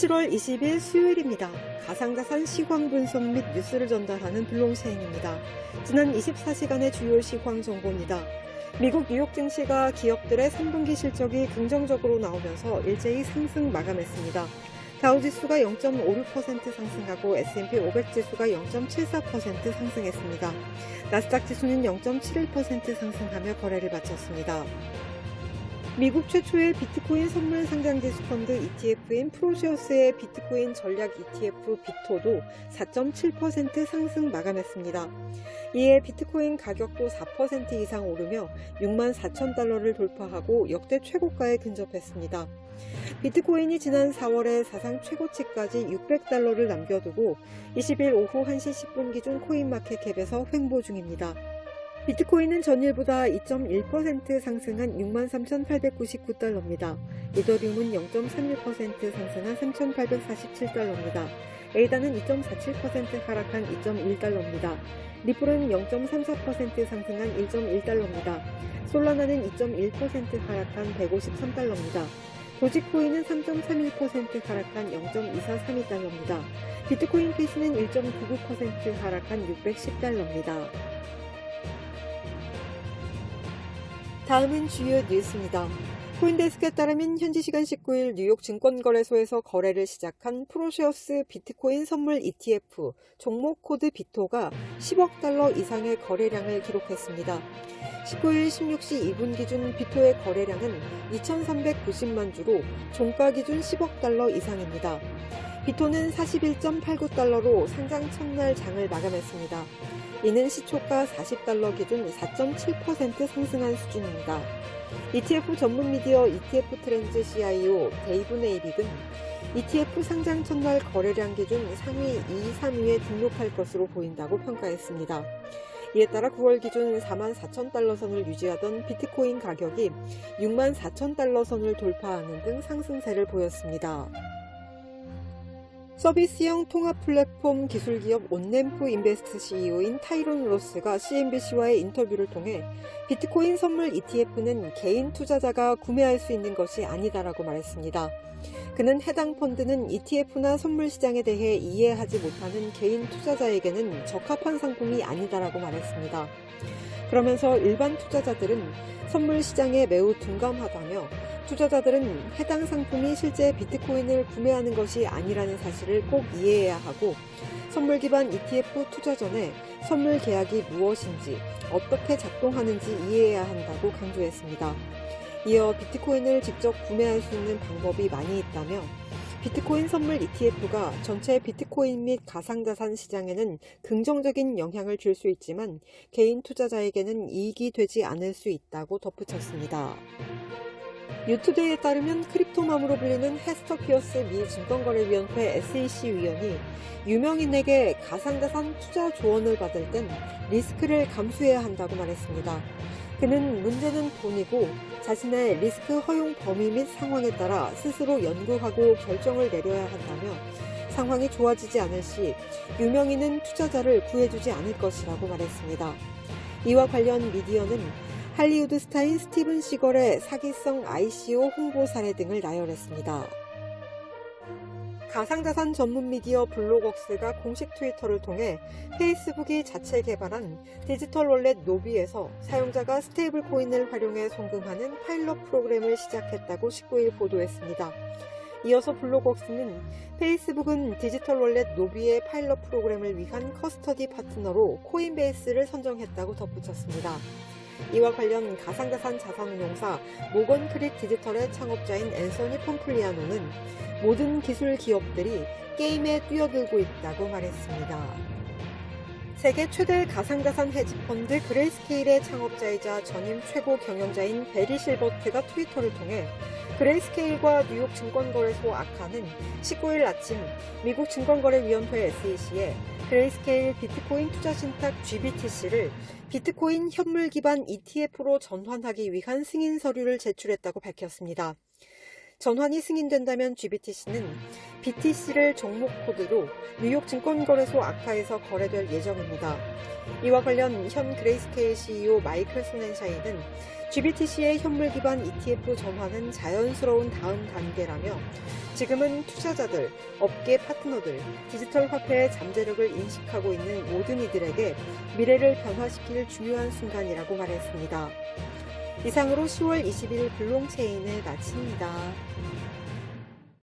7월 20일 수요일입니다. 가상자산 시황 분석 및 뉴스를 전달하는 블롱쉐인입니다. 지난 24시간의 주요 시황 정보입니다. 미국 뉴욕 증시가 기업들의 3분기 실적이 긍정적으로 나오면서 일제히 상승 마감했습니다. 다우지수가 0.56% 상승하고 S&P 500 지수가 0.74% 상승했습니다. 나스닥 지수는 0.71% 상승하며 거래를 마쳤습니다. 미국 최초의 비트코인 선물 상장지수 펀드 ETF인 프로시어스의 비트코인 전략 ETF 비토도 4.7% 상승 마감했습니다. 이에 비트코인 가격도 4% 이상 오르며 6만 4천 달러를 돌파하고 역대 최고가에 근접했습니다. 비트코인이 지난 4월에 사상 최고치까지 600달러를 남겨두고 20일 오후 1시 10분 기준 코인마켓캡에서 횡보 중입니다. 비트코인은 전일보다 2.1% 상승한 63,899달러입니다. 이더리움은 0.31% 상승한 3,847달러입니다. 에이다는 2.47% 하락한 2.1달러입니다. 리플은 0.34% 상승한 1.1달러입니다. 솔라나는 2.1% 하락한 153달러입니다. 도지코인은 3.31% 하락한 0.2432달러입니다. 비트코인 캐시는 1.99% 하락한 610달러입니다. 다음은 주요 뉴스입니다. 코인데스크에 따르면 현지 시간 19일 뉴욕 증권거래소에서 거래를 시작한 프로시어스 비트코인 선물 ETF 종목 코드 비토가 10억 달러 이상의 거래량을 기록했습니다. 19일 16시 2분 기준 비토의 거래량은 2,390만 주로 종가 기준 10억 달러 이상입니다. 비토는 41.89달러로 상장 첫날 장을 마감했습니다. 이는 시초가 40달러 기준 4.7% 상승한 수준입니다. ETF 전문 미디어 ETF 트렌즈 CIO 데이브 네이빅은 ETF 상장 첫날 거래량 기준 상위 2, 3위에 등록할 것으로 보인다고 평가했습니다. 이에 따라 9월 기준 4만 4천 달러 선을 유지하던 비트코인 가격이 6만 4천 달러 선을 돌파하는 등 상승세를 보였습니다. 서비스형 통합 플랫폼 기술기업 온램프 인베스트 CEO인 타이론 로스가 CNBC와의 인터뷰를 통해 비트코인 선물 ETF는 개인 투자자가 구매할 수 있는 것이 아니다라고 말했습니다. 그는 해당 펀드는 ETF나 선물 시장에 대해 이해하지 못하는 개인 투자자에게는 적합한 상품이 아니다라고 말했습니다. 그러면서 일반 투자자들은 선물 시장에 매우 둔감하다며 투자자들은 해당 상품이 실제 비트코인을 구매하는 것이 아니라는 사실을 꼭 이해해야 하고 선물 기반 ETF 투자 전에 선물 계약이 무엇인지 어떻게 작동하는지 이해해야 한다고 강조했습니다. 이어 비트코인을 직접 구매할 수 있는 방법이 많이 있다며 비트코인 선물 ETF가 전체 비트코인 및 가상자산 시장에는 긍정적인 영향을 줄 수 있지만 개인 투자자에게는 이익이 되지 않을 수 있다고 덧붙였습니다. 뉴투데이에 따르면 크립토맘으로 불리는 헤스터 피어스 미 증권거래위원회 SEC 위원이 유명인에게 가상자산 투자 조언을 받을 땐 리스크를 감수해야 한다고 말했습니다. 그는 문제는 돈이고 자신의 리스크 허용 범위 및 상황에 따라 스스로 연구하고 결정을 내려야 한다며 상황이 좋아지지 않을 시 유명인은 투자자를 구해주지 않을 것이라고 말했습니다. 이와 관련 미디어는 할리우드 스타인 스티븐 시걸의 사기성 ICO 홍보 사례 등을 나열했습니다. 가상자산 전문 미디어 블로걱스가 공식 트위터를 통해 페이스북이 자체 개발한 디지털 월렛 노비에서 사용자가 스테이블 코인을 활용해 송금하는 파일럿 프로그램을 시작했다고 19일 보도했습니다. 이어서 블로걱스는 페이스북은 디지털 월렛 노비의 파일럿 프로그램을 위한 커스터디 파트너로 코인베이스를 선정했다고 덧붙였습니다. 이와 관련 가상자산 자산운용사 모건 크릭 디지털의 창업자인 앤서니 폼플리아노는 모든 기술 기업들이 게임에 뛰어들고 있다고 말했습니다. 세계 최대 가상자산 헤지펀드 그레이스케일의 창업자이자 전임 최고 경영자인 베리 실버트가 트위터를 통해 그레이스케일과 뉴욕 증권거래소 아카는 19일 아침 미국 증권거래위원회 SEC에 그레이스케일 비트코인 투자 신탁 GBTC를 비트코인 현물 기반 ETF로 전환하기 위한 승인 서류를 제출했다고 밝혔습니다. 전환이 승인된다면 GBTC는 BTC를 종목 코드로 뉴욕 증권거래소 아카에서 거래될 예정입니다. 이와 관련 현 그레이스케일 CEO 마이클 소넨샤이는 GBTC의 현물 기반 ETF 전환은 자연스러운 다음 단계라며 지금은 투자자들, 업계 파트너들, 디지털 화폐의 잠재력을 인식하고 있는 모든 이들에게 미래를 변화시킬 중요한 순간이라고 말했습니다. 이상으로 10월 20일 블롱체인을 마칩니다.